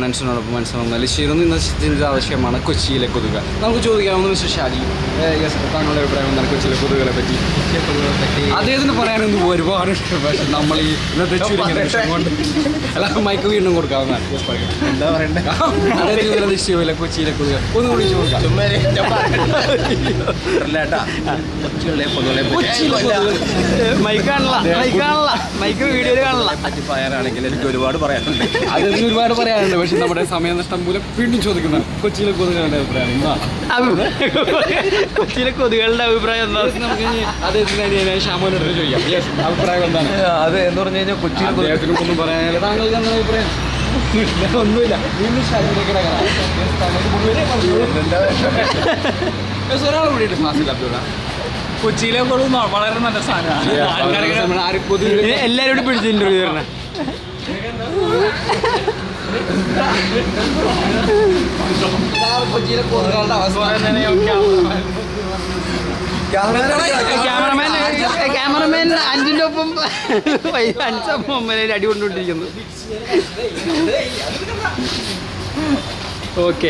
അനൻസിനോടൊപ്പം മനസ്സിലാവുന്ന ലിഷീറും ഇന്ന് ചിന്തിച്ച ആവശ്യമാണ് കൊച്ചിയിലെ കൊതുക. നമുക്ക് ചോദിക്കാവുന്ന മിസ്റ്റർ ഷാജി താങ്കളുടെ അഭിപ്രായം എന്താണ് കൊച്ചിയിലെ കൊതുകളെ പറ്റി? അദ്ദേഹത്തിന് പറയാനൊന്നും ഒരുപാട് ഇഷ്ടം പക്ഷെ നമ്മൾ ഈ ഇന്നത്തെ കൊണ്ട് അല്ല മൈക്ക് വീണ്ടും കൊടുക്കാവുന്നതാണ്. എന്താ പറയണ്ടേ? അദ്ദേഹത്തിന് കൊച്ചിയിലെ കൊതുക. ഒന്ന് വിളിച്ചു കൊടുക്കാം മൈക്ക് കാണില്ല മൈക്ക് കാണില്ല മൈക്ക് വീഡിയോയിൽ കാണില്ല പറ്റി പറയാനാണെങ്കിൽ എനിക്ക് ഒരുപാട് പറയാനുണ്ട്. അതിന് ഒരുപാട് പറയാനുണ്ട്. പക്ഷെ നമ്മുടെ സമയനഷ്ടം മൂലം വീണ്ടും ചോദിക്കുന്ന കൊച്ചിയിലെ കൊതുകുകളുടെ അഭിപ്രായം കൊച്ചിയിലെ കൊതുകുകളുടെ അഭിപ്രായം എന്താ? നമുക്ക് അദ്ദേഹത്തിന് ശ്യാമോനോട് ചോദിക്കാം. അഭിപ്രായം എന്താണ്? അത് എന്ന് പറഞ്ഞു കഴിഞ്ഞാൽ കൊച്ചിയിലെ ഒന്നും പറയാനില്ല. താങ്കൾക്ക് എന്താണ് അഭിപ്രായം? ഒന്നുമില്ല, ഒരാൾ കൂടിയിട്ട് അബ്ദുള്ള കൊച്ചിയിലെ വളരെ നല്ല സാധനമാണ്. എല്ലാരോടും പിടിച്ച് ഇന്റർവ്യൂ തരണേ. കൊച്ചിയിലെ ക്യാമറമാൻ അഞ്ചിന്റെ ഒപ്പം അടി കൊണ്ടുകൊണ്ടിരിക്കുന്നു. ഓക്കെ